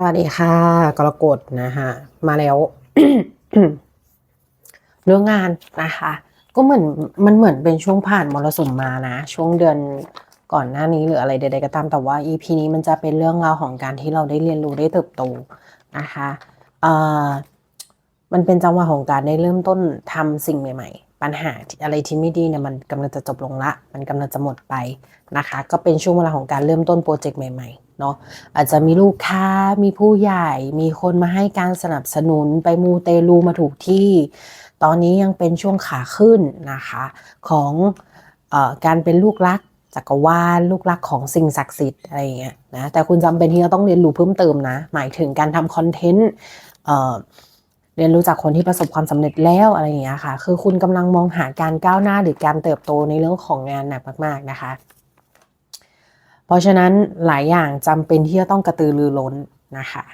สวัสดีค่ะกรกฎนะฮะมาแล้ว เรื่องงานนะคะ ก็เหมือนมันเหมือนเป็นช่วงผ่านมรสุมมานะ ช่วงเดือนก่อนหน้านี้หรืออะไรใดๆก็ตามแต่ว่า EP นี้มันจะเป็นเรื่องราวของการที่เราได้เรียนรู้ได้เติบโตนะคะเอ่อมันเป็นจังหวะของการได้เริ่มต้นทำสิ่งใหม่ ๆ ปัญหาอะไรที่ไม่ดีเนี่ยมันกำลังจะจบลงละ มันกำลังจะหมดไปนะคะ ก็เป็นช่วงเวลาของการเริ่มต้นโปรเจกต์ใหม่ ๆ เนาะอาจจะมีลูกค้ามีผู้ใหญ่ มีคนมาให้การสนับสนุนไปมูเตลูมาถูกที่ ตอนนี้ยังเป็นช่วงขาขึ้นนะคะของออการเป็นลูกรักจักรวาลลูกรักของสิ่งศักดิ์สิทธิ์อะไรอย่างเงี้ยนะแต่คุณจำเป็นที่จะต้องเรียนรู้เพิ่มเติมนะ หมายถึงการทำคอนเทนต์เรียนรู้จากคนที่ประสบความสำเร็จแล้วอะไรอย่างเงี้ยค่ะ คือคุณกำลังมองหาการก้าวหน้าหรือการเติบโตในเรื่องของงานหนักมาก ๆ นะคะ เพราะฉะนั้นหลายอย่างจำเป็นที่จะต้องกระตือรือร้นนะคะ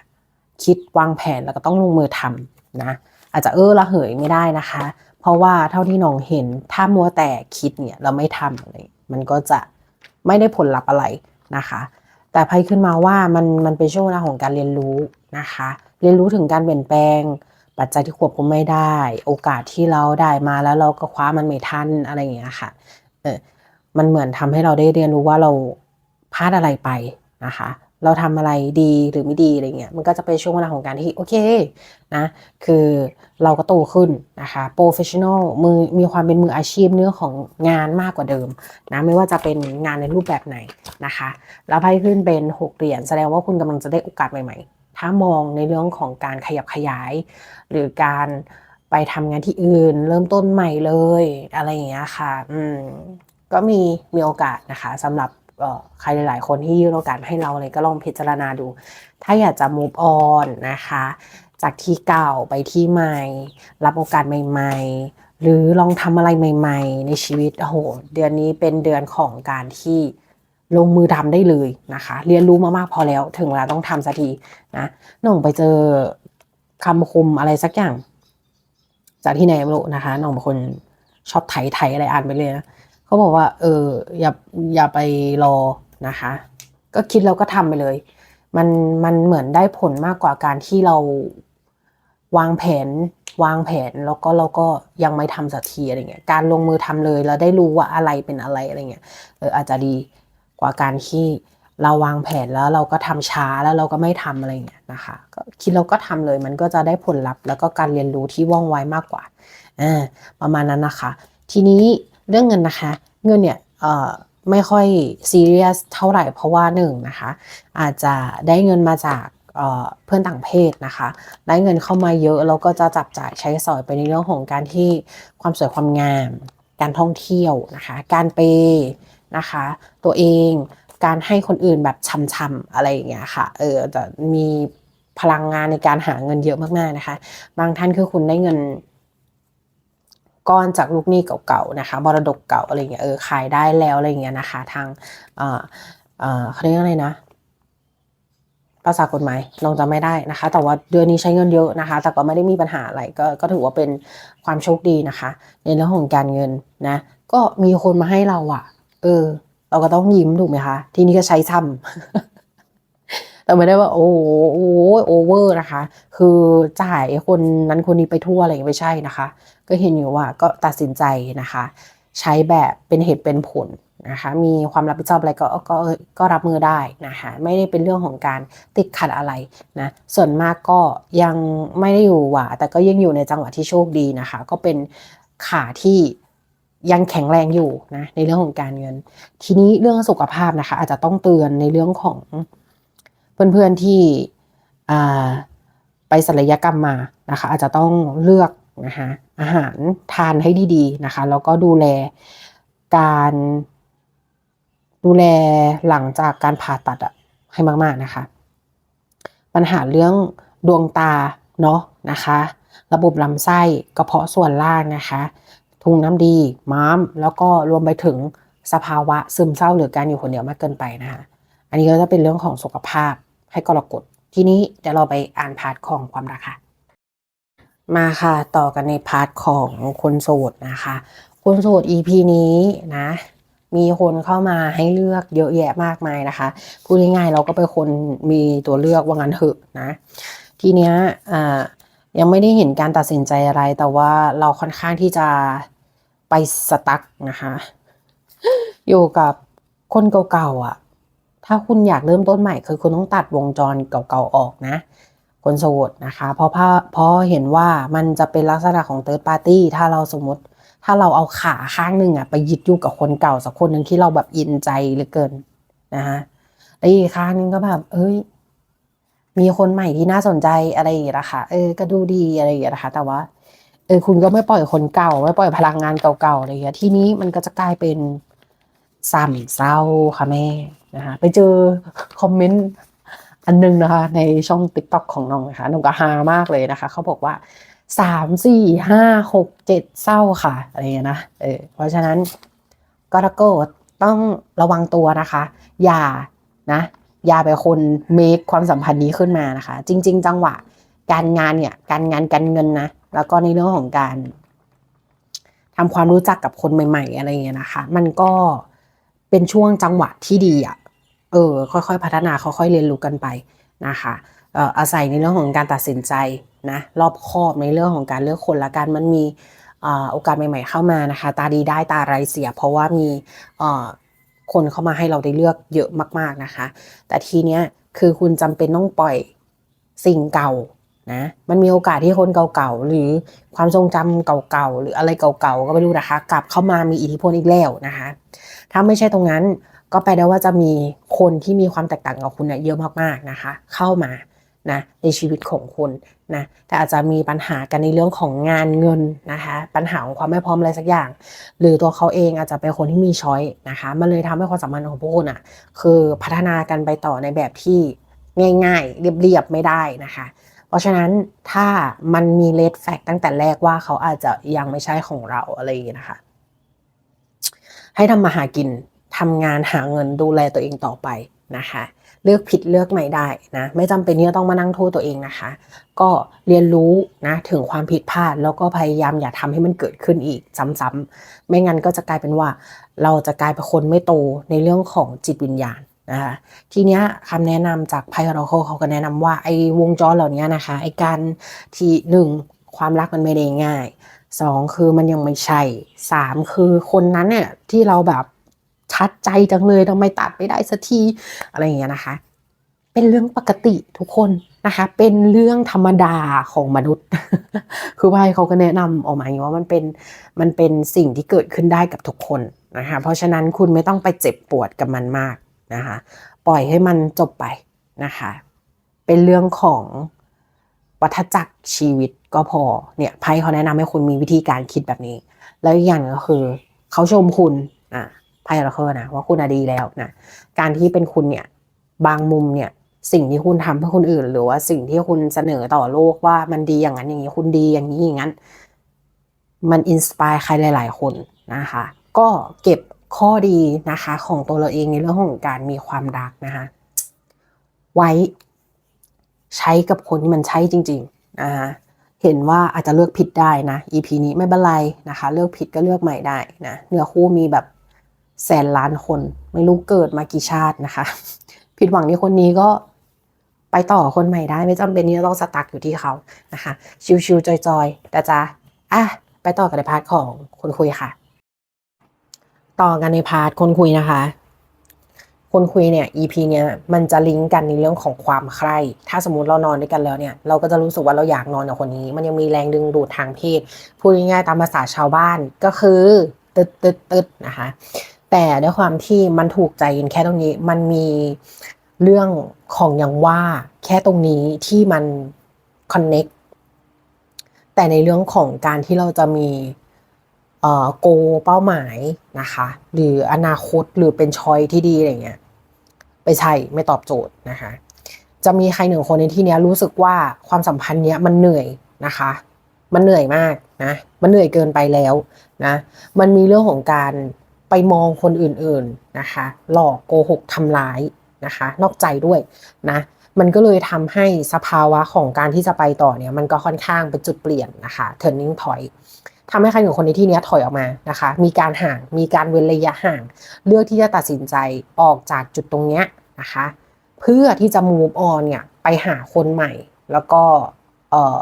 คิดวางแผนแล้วก็ต้องลงมือทำนะอาจจะเออละเหยไม่ได้นะคะ เพราะว่าเท่าที่น้องเห็นถ้ามัวแต่คิดเนี่ยเราไม่ทำอะไรมันก็จะไม่ได้ผลลัพธ์อะไรนะคะ แต่ไพ่ขึ้นมาว่ามันมันเป็นช่วงเวลาของการเรียนรู้นะคะ เรียนรู้ถึงการเปลี่ยนแปลง ปัจจัยที่ควบคุมไม่ได้ โอกาสที่เราได้มาแล้วเราก็คว้ามันไม่ทันอะไรอย่างเงี้ยค่ะเออมันเหมือนทำให้เราได้เรียนรู้ว่าเรา พลาดอะไรไปนะคะ เราทำอะไรดีหรือไม่ดีอะไรเงี้ยมันก็จะเป็นช่วงเวลาของการที่โอเคนะคือเราก็โตขึ้นนะคะโปรเฟชชั่นอลมือมีความเป็นมืออาชีพเนื้อของงานมากกว่าเดิมนะไม่ว่าจะเป็นงานในรูปแบบไหนนะคะ แล้วไพ่ขึ้นเป็นหกเหรียญแสดงว่าคุณกำลังจะได้โอกาสใหม่ๆ ถ้ามองในเรื่องของการขยับขยาย หรือการไปทำงานที่อื่น เริ่มต้นใหม่เลย อะไรอย่างเงี้ยค่ะ อืมก็มีมีโอกาสนะคะสำหรับ ใครหลาย ๆ คนที่ยื่นโอกาสให้เราเลยก็ลองพิจารณาดู ถ้าอยากจะ move on นะคะ จากที่เก่าไปที่ใหม่ รับโอกาสใหม่ ๆ หรือลองทำอะไรใหม่ ๆ ในชีวิตโอ้โหเดือนนี้เป็นเดือนของการที่ลงมือทำได้เลยนะคะ เรียนรู้มามากพอแล้วถึงเวลาต้องทำสักทีนะน้องไปเจอคำคมอะไรสักอย่าง จากที่ไหนไม่รู้นะคะน้องเป็นคนชอบไถไถอะไรอ่านไปเลยนะ เขาบอกว่า เอออย่าอย่าไปรอนะคะ ก็คิดแล้วก็ทำไปเลย มันมันเหมือนได้ผลมากกว่าการที่เราวางแผนวางแผนแล้วก็เราก็ยังไม่ทำสักทีอะไรเงี้ยการลงมือทำเลยแล้วได้รู้ว่าอะไรเป็นอะไรอะไรเงี้ยเอออาจจะดีกว่าการที่เราวางแผนแล้วเราก็ทำช้าแล้วเราก็ไม่ทำอะไรเงี้ยนะคะก็คิดเราก็ทำเลยมันก็จะได้ผลลัพธ์แล้วก็การเรียนรู้ที่ว่องไวมากกว่าอ่าประมาณนั้นนะคะ ทีนี้ เรื่องเงินนะคะ เงินเนี่ยไม่ค่อยซีเรียสเท่าไหร่เพราะว่าหนึ่งนะคะ อาจจะได้เงินมาจากเพื่อนต่างเพศนะคะ ได้เงินเข้ามาเยอะแล้วก็จะจับจ่ายใช้สอยไปในเรื่องของการที่ความสวยความงาม การท่องเที่ยวนะคะ การเปนะคะ ตัวเองการให้คนอื่นแบบช่ำๆอะไรอย่างเงี้ยค่ะ เออจะมีพลังงานในการหาเงินเยอะมากๆนะคะ บางท่านคือคุณได้เงิน ก้อนจากลูกหนี้เก่าๆนะคะมรดกเก่าอะไรเงี้ยเออขายได้แล้วอะไรเงี้ยนะคะ ทางเอ่อเอ่อเขาเรียกอะไรนะภาษากฎหมายลองจำไม่ได้นะคะ แต่ว่าเดือนนี้ใช้เงินเยอะนะคะ แต่ก็ไม่ได้มีปัญหาอะไรก็ก็ถือว่าเป็นความโชคดีนะคะ ในเรื่องของการเงินนะ ก็มีคนมาให้เราอะเออ เราก็ต้องยิ้มถูกไหมคะ ทีนี้ก็ใช้ซ้ำ แต่ไม่ได้ว่าโอ้โหโอเวอร์นะคะ คือจ่ายคนนั้นคนนี้ไปทั่วอะไรอย่างนี้ไม่ใช่นะคะ ก็เห็นอยู่ว่าก็ตัดสินใจนะคะ ใช้แบบเป็นเหตุเป็นผลนะคะมีความรับผิดชอบอะไรก็ก็ก็รับมือได้นะคะไม่ได้เป็นเรื่องของการติดขัดอะไรนะส่วนมากก็ยังไม่ได้อยู่หว่าแต่ก็ยังอยู่ในจังหวะที่โชคดีนะคะ ก็เป็นขาที่ยังแข็งแรงอยู่นะในเรื่องของการเงิน ทีนี้เรื่องสุขภาพนะคะ อาจจะต้องเตือนในเรื่องของ เพื่อนๆที่ไปศัลยกรรมมานะคะ อาจจะต้องเลือกนะคะอาหารทานให้ดีๆนะคะ แล้วก็ดูแลการดูแลหลังจากการผ่าตัดอะให้มากๆนะคะ ปัญหาเรื่องดวงตาเนาะนะคะ ระบบลำไส้กระเพาะส่วนล่างนะคะทุงน้ำดีม้าม แล้วก็รวมไปถึงสภาวะซึมเศร้าหรือการอยู่คนเดียวมากเกินไปนะคะ อันนี้ก็จะเป็นเรื่องของสุขภาพ ให้กรกฎทีนี้เดี๋ยวเราไปอ่านพาร์ทของความรักค่ะมาค่ะต่อกันในพาร์ทของคนโสดนะคะ คนโสด EP นี้นะ มีคนเข้ามาให้เลือกเยอะแยะมากมายนะคะพูดง่ายๆเราก็เป็นคนมีตัวเลือกว่างั้นเถอะนะ ทีเนี้ยยังไม่ได้เห็นการตัดสินใจอะไร แต่ว่าเราค่อนข้างที่จะไปสตั๊กนะคะ อยู่กับคนเก่าๆอะ ถ้าคุณอยากเริ่มต้นใหม่คือคุณต้องตัดวงจรเก่าๆออกนะ คนโสดนะคะ เพราะเพราะเห็นว่ามันจะเป็นลักษณะของ third party ถ้าเราสมมติถ้าเราเอาขาข้างหนึ่งอะไปยึดอยู่กับคนเก่าสักคนหนึ่งที่เราแบบอินใจเหลือเกินนะคะแล้วอีกข้างนึงก็แบบเอ้ย มีคนใหม่ที่น่าสนใจอะไรอย่างเงี้ยนะคะเออก็ดูดีอะไรอย่างเงี้ยนะคะ แต่ว่าเออคุณก็ไม่ปล่อยคนเก่า ไม่ปล่อยพลังงานเก่าๆอะไรอย่างเงี้ยที่นี้มันก็จะกลายเป็นซ้ำเศร้าค่ะแม่ นะคะไปเจอคอมเมนต์อันนึงนะคะ ในช่องติ๊กต็อกของน้องนะคะน้องก็ฮามากเลยนะคะ เขาบอกว่าสามสี่ห้าหกเจ็ดเศร้าค่ะอะไรเงี้ยนะเออเพราะฉะนั้นก็ตะโก้ต้องระวังตัวนะคะ อย่านะ อย่าไปคนเมคความสัมพันธ์นี้ขึ้นมานะคะ จริง ๆ จังหวะ การงานเนี่ยการงานการเงินนะ แล้วก็ในเรื่องของการทำความรู้จักกับคนใหม่ ๆ อะไรเงี้ยนะคะ มันก็เป็นช่วงจังหวะที่ดีอะ เออค่อยๆ พัฒนาค่อยๆเรียนรู้กันไปนะคะเอ่ออาศัยในเรื่องของการตัดสินใจนะรอบคอบในเรื่องของการเลือกคนละกันมันมีโอกาสใหม่ ๆเข้ามานะคะ ตาดีได้ตาไรเสีย เพราะว่ามีคนเข้ามาให้เราได้เลือกเยอะมากๆนะคะ แต่ทีเนี้ยคือคุณจำเป็นต้องปล่อยสิ่งเก่านะมันมีโอกาสที่คนเก่าๆหรือความทรงจำเก่าๆหรืออะไรเก่าๆก็ไม่รู้นะคะ กลับเข้ามามีอิทธิพลอีกแล้วนะคะ ถ้าไม่ใช่ตรงนั้น ก็แปลได้ว่าจะมีคนที่มีความแตกต่างกับคุณเนี่ยเยอะมากๆนะคะ เข้ามานะในชีวิตของคุณนะแต่อาจจะมีปัญหากันในเรื่องของงานเงินนะคะปัญหาของความไม่พร้อมอะไรสักอย่าง หรือตัวเขาเองอาจจะเป็นคนที่มีช้อยนะคะมันเลยทำให้ความสัมพันธ์ของพวกคุณอะคือพัฒนากันไปต่อในแบบที่ง่าย ๆ เรียบๆไม่ได้นะคะ เพราะฉะนั้นถ้ามันมีเลดแฟกตั้งแต่แรกว่าเขาอาจจะยังไม่ใช่ของเราอะไรอย่างนี้นะคะ ให้ทำมาหากิน ทำงานหาเงินดูแลตัวเองต่อไปนะคะ เลือกผิดเลือกใหม่ได้นะไม่จำเป็นที่จะต้องมานั่งโทษตัวเองนะคะ ก็เรียนรู้นะถึงความผิดพลาดแล้วก็พยายามอย่าทำให้มันเกิดขึ้นอีกซ้ำๆไม่งั้นก็จะกลายเป็นว่า เราจะกลายเป็นคนไม่โตในเรื่องของจิตวิญญาณนะคะทีเนี้ยคำแนะนำจากไพ่อรโคเขาก็แนะนำว่าไอ้วงจรเหล่านี้นะคะไอ้การที่หนึ่งความรักมันไม่ได้ง่ายสองคือมันยังไม่ใช่สามคือคนนั้นเนี่ยที่เราแบบ ชัดใจจังเลยทำไมตัดไม่ได้สักทีอะไรอย่างเงี้ยนะคะ เป็นเรื่องปกติทุกคนนะคะ เป็นเรื่องธรรมดาของมนุษย์ คือไพ่เขาก็แนะนำออกมาอย่างว่ามันเป็นมันเป็นสิ่งที่เกิดขึ้นได้กับทุกคนนะคะ เพราะฉะนั้นคุณไม่ต้องไปเจ็บปวดกับมันมากนะคะ ปล่อยให้มันจบไปนะคะ เป็นเรื่องของวัฏจักรชีวิตก็พอเนี่ยไพ่เขาแนะนำให้คุณมีวิธีการคิดแบบนี้ แล้วอีกอย่างก็คือ เขาชมคุณอะ ไพ่เราเคอนะว่าคุณดีแล้วนะการที่เป็นคุณเนี่ยบางมุมเนี่ยสิ่งที่คุณทำเพื่อคนอื่น หรือว่าสิ่งที่คุณเสนอต่อโลกว่ามันดีอย่างนั้นอย่างนี้คุณดีอย่างนี้อย่างนั้น มันอินสปายใครหลาย ๆ คนนะคะ ก็เก็บข้อดีนะคะ ของตัวเราเองในเรื่องของการมีความรักนะคะ ไว้ใช้กับคนที่มันใช่จริงๆนะคะเห็นว่าอาจจะเลือกผิดได้นะ EP นี้ไม่เป็นไรนะคะ เลือกผิดก็เลือกใหม่ได้นะเนื้อคู่มีแบบ แสนล้านคน ไม่รู้เกิดมากี่ชาตินะคะ ผิดหวังที่คนนี้ก็ไปต่อคนใหม่ได้ ไม่จำเป็นที่จะต้องสตั๊กอยู่ที่เขานะคะ ชิวๆจอยๆแต่จะอะไปต่อกันในพาร์ทของคนคุยค่ะ ต่อกันในพาร์ทคนคุยนะคะ คนคุยเนี่ย EP เนี้ยมันจะลิงก์กันในเรื่องของความใคร่ถ้าสมมติเรานอนด้วยกันแล้วเนี่ย เราก็จะรู้สึกว่าเราอยากนอนกับคนนี้ มันยังมีแรงดึงดูดทางเพศพูดง่ายๆตามภาษาชาวบ้านก็คือตึดตึดตึดนะคะ แต่ด้วยความที่มันถูกใจกันแค่ตรงนี้ มันมีเรื่องของอย่างว่าแค่ตรงนี้ที่มันคอนเน็กแต่ในเรื่องของการที่เราจะมีเอ่อโกเป้าหมายนะคะ หรืออนาคตหรือเป็นชอยที่ดีอะไรเงี้ยไปใช่ไม่ตอบโจทย์นะคะ จะมีใครหนึ่งคนในที่นี้รู้สึกว่าความสัมพันธ์เนี้ยมันเหนื่อยนะคะ มันเหนื่อยมากนะ มันเหนื่อยเกินไปแล้วนะ มันมีเรื่องของการ ไปมองคนอื่นๆนะคะ หลอกโกหกทำร้ายนะคะ นอกใจด้วยนะมันก็เลยทำให้สภาวะของการที่จะไปต่อเนี่ย มันก็ค่อนข้างเป็นจุดเปลี่ยนนะคะ turning point ทำให้ใครหนึ่งคนในที่นี้ถอยออกมานะคะ มีการห่าง มีการเว้นระยะห่าง เลือกที่จะตัดสินใจออกจากจุดตรงเนี้ยนะคะ เพื่อที่จะ move on เนี่ยไปหาคนใหม่ แล้วก็เออ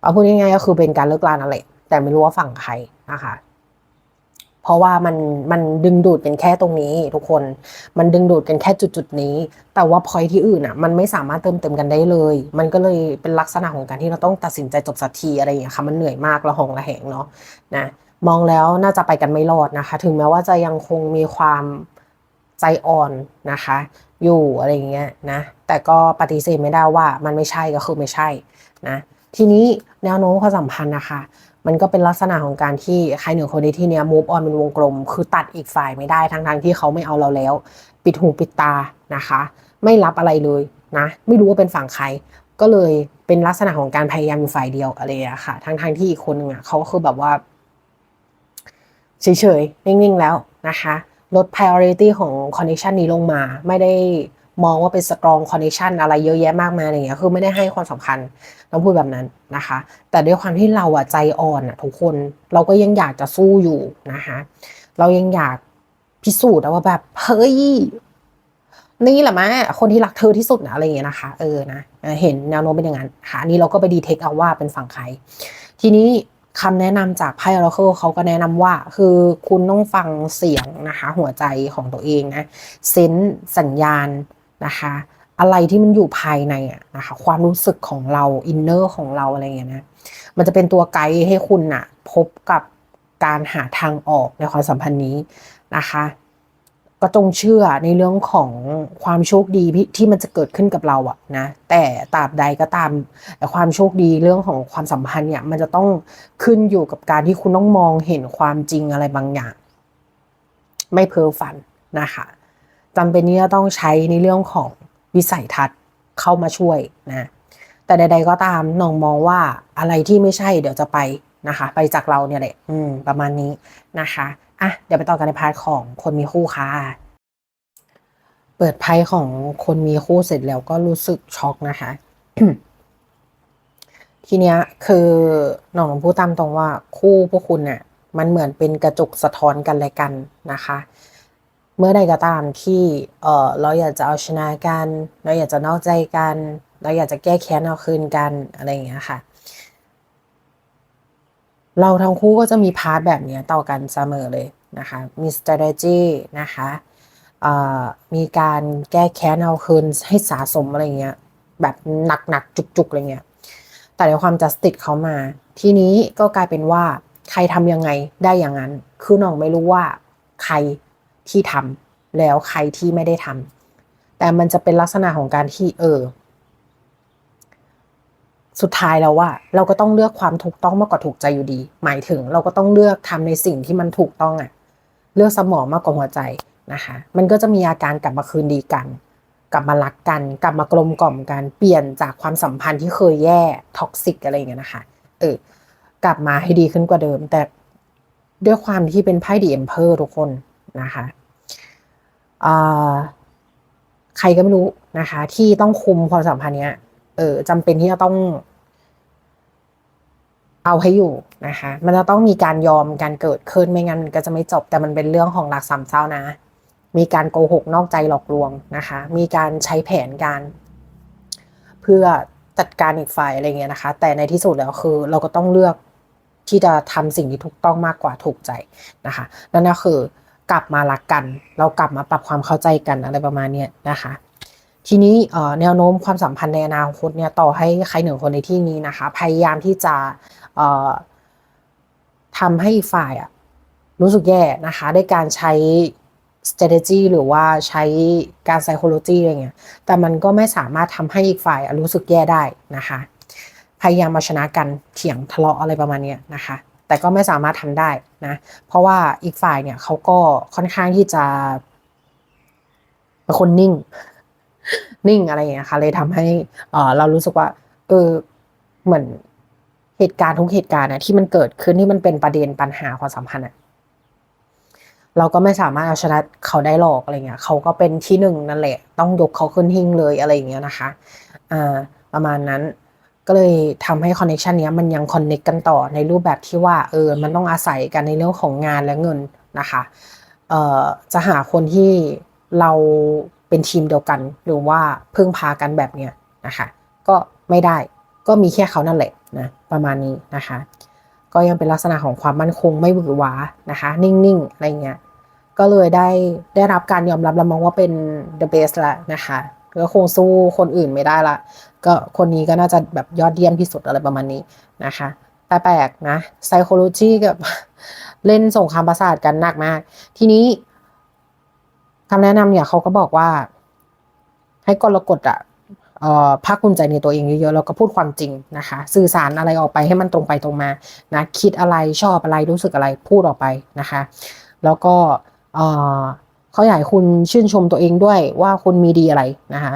เอาพูดง่ายๆก็คือเป็นการเลิกลานั่นแหละแต่ไม่รู้ว่าฝั่งใครนะคะ เพราะว่ามันมันดึงดูดกันแค่ตรงนี้ทุกคน มันดึงดูดกันแค่จุดจุดนี้ แต่ว่าพอยที่อื่นอะมันไม่สามารถเติมเต็มกันได้เลย มันก็เลยเป็นลักษณะของการที่เราต้องตัดสินใจจบสักทีอะไรอย่างเงี้ยค่ะมันเหนื่อยมากระหองระแหงเนาะนะมองแล้วน่าจะไปกันไม่รอดนะคะ ถึงแม้ว่าจะยังคงมีความใจอ่อนนะคะ อยู่อะไรอย่างเงี้ยนะแต่ก็ปฏิเสธไม่ได้ว่ามันไม่ใช่ก็คือไม่ใช่นะทีนี้แนวโน้มความสัมพันธ์นะคะ มันก็เป็นลักษณะของการที่ใครหนึ่งคนในที่เนี้ย move on เป็นวงกลม คือตัดอีกฝ่ายไม่ได้ทั้งทที่เขาไม่เอาเราแล้ว ปิดหูปิดตานะคะ ไม่รับอะไรเลยนะ ไม่รู้ว่าเป็นฝั่งใคร ก็เลยเป็นลักษณะของการพยายามอยู่ฝ่ายเดียวอะไรอย่างค่ะ ทั้งทที่อีกคนหนึ่งอะเขาคือแบบว่าเฉยๆ นิ่งๆ แล้วนะคะ ลด priority ของ connection นี้ลงมา ไม่ได้ มองว่าเป็น strong connection อะไรเยอะแยะมากมายอะไรเงี้ยคือไม่ได้ให้ความสำคัญต้องพูดแบบนั้นนะคะ แต่ด้วยความที่เราอะใจอ่อนอะทุกคนเราก็ยังอยากจะสู้อยู่นะคะเรายังอยากพิสูจน์อะว่าแบบเฮ้ยนี่แหละมะคนที่รักเธอที่สุดนะอะไรอย่างเงี้ยนะคะ เออนะเห็นแนวโน้มเป็นอย่างนั้นค่ะนี้เราก็ไปดีเทคเอาว่าเป็นฝั่งใคร ทีนี้คำแนะนำจากไพ่ Oracle เขาก็แนะนำว่า คือคุณต้องฟังเสียงนะคะ หัวใจของตัวเองนะเซนสัญญาณ นะคะ อะไรที่มันอยู่ภายในอะนะคะ ความรู้สึกของเราอินเนอร์ของเราอะไรอย่างเงี้ยนะมันจะเป็นตัวไกด์ให้คุณอะพบกับการหาทางออกในความสัมพันธ์นี้นะคะก็จงเชื่อในเรื่องของความโชคดีที่ที่มันจะเกิดขึ้นกับเราอะนะแต่ตราบใดก็ตามแต่ความโชคดีเรื่องของความสัมพันธ์เนี่ยมันจะต้องขึ้นอยู่กับการที่คุณต้องมองเห็นความจริงอะไรบางอย่าง ไม่เพ้อฝันนะคะ จำเป็นที่จะต้องใช้ในเรื่องของวิสัยทัศน์เข้ามาช่วยนะแต่ใด ๆ ก็ตามน้องมองว่าอะไรที่ไม่ใช่เดี๋ยวจะไปนะคะ ไปจากเราเนี่ยแหละอืม ประมาณนี้นะคะอะเดี๋ยวไปต่อกันในพาร์ทของคนมีคู่ค่ะเปิดไพ่ของคนมีคู่เสร็จแล้วก็รู้สึกช็อกนะคะ ทีเนี้ยคือน้องลองพูดตามตรงว่าคู่พวกคุณเนี่ยมันเหมือนเป็นกระจกสะท้อนกันและกันนะคะ เมื่อใดก็ตามที่เออเราอยากจะเอาชนะกัน เราอยากจะนอกใจกัน เราอยากจะแก้แค้นเอาคืนกันอะไรอย่างเงี้ยค่ะ เราทั้งคู่ก็จะมีพาร์ทแบบเนี้ยต่อกันเสมอเลยนะคะมี strategy นะคะมีการแก้แค้นเอาคืนให้สะสมอะไรเงี้ยแบบหนักๆจุกๆอะไรเงี้ยแต่ในความ justice เขามา ทีนี้ก็กลายเป็นว่าใครทำยังไงได้อย่างนั้น คือน้องไม่รู้ว่าใคร ที่ทำแล้วใครที่ไม่ได้ทำแต่มันจะเป็นลักษณะของการที่เออ สุดท้ายแล้วว่าเราก็ต้องเลือกความถูกต้องมากกว่าถูกใจอยู่ดี หมายถึงเราก็ต้องเลือกทำในสิ่งที่มันถูกต้องอะเลือกสมองมากกว่าหัวใจนะคะ มันก็จะมีอาการกลับมาคืนดีกัน กลับมารักกัน กลับมากลมกล่อมกัน เปลี่ยนจากความสัมพันธ์ที่เคยแย่ท็อกซิกอะไรอย่างเงี้ยนะคะ เออ กลับมาให้ดีขึ้นกว่าเดิม แต่ด้วยความที่เป็นไพ่ดีเอ็มเพอร์ทุกคน นะคะใครก็ไม่รู้นะคะ ที่ต้องคุมความสัมพันธ์เนี้ย เออจำเป็นที่จะต้อง เอาให้อยู่นะคะ มันจะต้องมีการยอมการเกิดขึ้นไม่งั้นก็จะไม่จบ แต่มันเป็นเรื่องของหลักสามเศร้านะ มีการโกหกนอกใจหลอกลวงนะคะ มีการใช้แผนการ เพื่อจัดการอีกฝ่ายอะไรเงี้ยนะคะ แต่ในที่สุดแล้วคือ เราก็ต้องเลือกที่จะทำสิ่งที่ถูกต้องมากกว่าถูกใจนะคะ นั่นก็คือ กลับมารักกัน เรากลับมาปรับความเข้าใจกันอะไรประมาณเนี้ยนะคะ ทีนี้แนวโน้มความสัมพันธ์ในอนาคตเนี่ยต่อให้ใครหนึ่งคนในที่นี้นะคะ พยายามที่จะทำให้อีกฝ่ายอะรู้สึกแย่นะคะด้วยการใช้ strategy หรือว่าใช้การ psychology อะไรเงี้ย แต่มันก็ไม่สามารถทำให้อีกฝ่ายรู้สึกแย่ได้นะคะ พยายามมาชนะกันเถียงทะเลาะอะไรประมาณนี้นะคะ แต่ก็ไม่สามารถทำได้นะ เพราะว่าอีกฝ่ายเนี่ยเขาก็ค่อนข้างที่จะเป็นคนนิ่ง นิ่งอะไรอย่างเงี้ยค่ะ เลยทำให้เออเรารู้สึกว่า เออเหมือนเหตุการณ์ทุกเหตุการณ์นะที่มันเกิดขึ้นที่มันเป็นประเด็นปัญหาความสัมพันธ์อะเราก็ไม่สามารถเอาชนะเขาได้หรอกอะไรเงี้ยเขาก็เป็นที่หนึ่งนั่นแหละ ต้องยกเขาขึ้นหิ้งเลยอะไรอย่างเงี้ยนะคะ อ่า ประมาณนั้น ก็เลยทำให้คอนเน t ชันนี้ยมันยังคอนเน c กกันต่อในรูปแบบที่ว่าเออมันต้องอาศัยกันในเรื่องของงานและเงินนะคะเอ่อจะหาคนที่เราเป็นทีมเดียวกัน หรือว่าพึ่งพากันแบบเนี้ยนะคะก็ไม่ได้ก็มีแค่เขานั่นแหละนะประมาณนี้นะคะ ก็ยังเป็นลักษณะของความมั่นคงไม่หวือหวานะคะ นิ่งๆอะไรเงี้ยก็เลยได้ได้รับการยอมรับและมองว่าเป็น the best ละนะคะ ก็คงสู้คนอื่นไม่ได้ละ ก็คนนี้ก็น่าจะแบบยอดเยี่ยมที่สุดอะไรประมาณนี้นะคะแต่แปลกนะ psychology กับเล่นสงครามประสาทกันหนักมาก ทีนี้คำแนะนำเนี่ยเขาก็บอกว่า ให้กรกฎอะเอ่อภาคภูมิใจในตัวเองเยอะๆแล้วก็พูดความจริงนะคะ สื่อสารอะไรออกไปให้มันตรงไปตรงมานะคิดอะไรชอบอะไรรู้สึกอะไรพูดออกไปนะคะ แล้วก็ เขาอยากคุณชื่นชมตัวเองด้วยว่าคุณมีดีอะไรนะคะ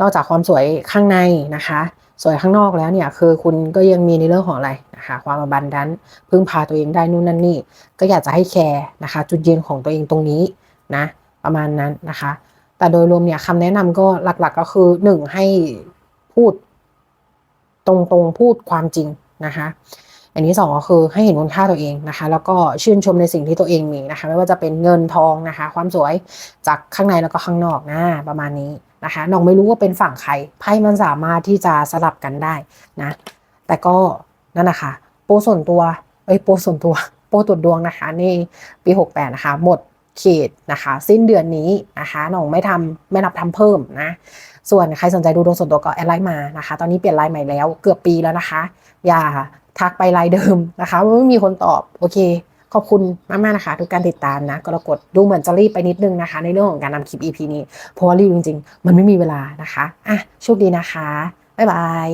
นอกจากความสวยข้างในนะคะ สวยข้างนอกแล้วเนี่ยคือคุณก็ยังมีในเรื่องของอะไรนะคะ ความอบันดันพึ่งพาตัวเองได้นู่นนั่นนี่ ก็อยากจะให้แคร์นะคะ จุดยืนของตัวเองตรงนี้นะประมาณนั้นนะคะ แต่โดยรวมเนี่ยคำแนะนำก็หลักๆก็คือหนึ่งให้พูดตรงๆพูดความจริงนะคะ อันที่สองก็คือให้เห็นคุณค่าตัวเองนะคะ แล้วก็ชื่นชมในสิ่งที่ตัวเองมีนะคะ ไม่ว่าจะเป็นเงินทองนะคะ ความสวยจากข้างในแล้วก็ข้างนอกนะประมาณนี้นะคะน้องไม่รู้ว่าเป็นฝั่งใครไพ่มันสามารถที่จะสลับกันได้นะ แต่ก็นั่นนะคะโปรส่วนตัวเอ้ยโปรส่วนตัวโปรตรวจดวงนะคะในปี 68 นะคะ หมดเขตนะคะ สิ้นเดือนนี้นะคะน้องไม่ทำไม่รับทำเพิ่มนะส่วนใครสนใจดูดวงส่วนตัวก็แอดไลน์มานะคะ ตอนนี้เปลี่ยนไลน์ใหม่แล้วเกือบปีแล้วนะคะ อย่า ทักไปไลน์เดิมนะคะไม่มีคนตอบโอเค ขอบคุณมากๆนะคะ ทุกการติดตามนะกรกฎดูเหมือนจะรีบไปนิดนึงนะคะ ในเรื่องของการนำคลิป EP นี้เพราะว่ารีบจริงๆ มันไม่มีเวลานะคะอะโชคดีนะคะบ๊ายบาย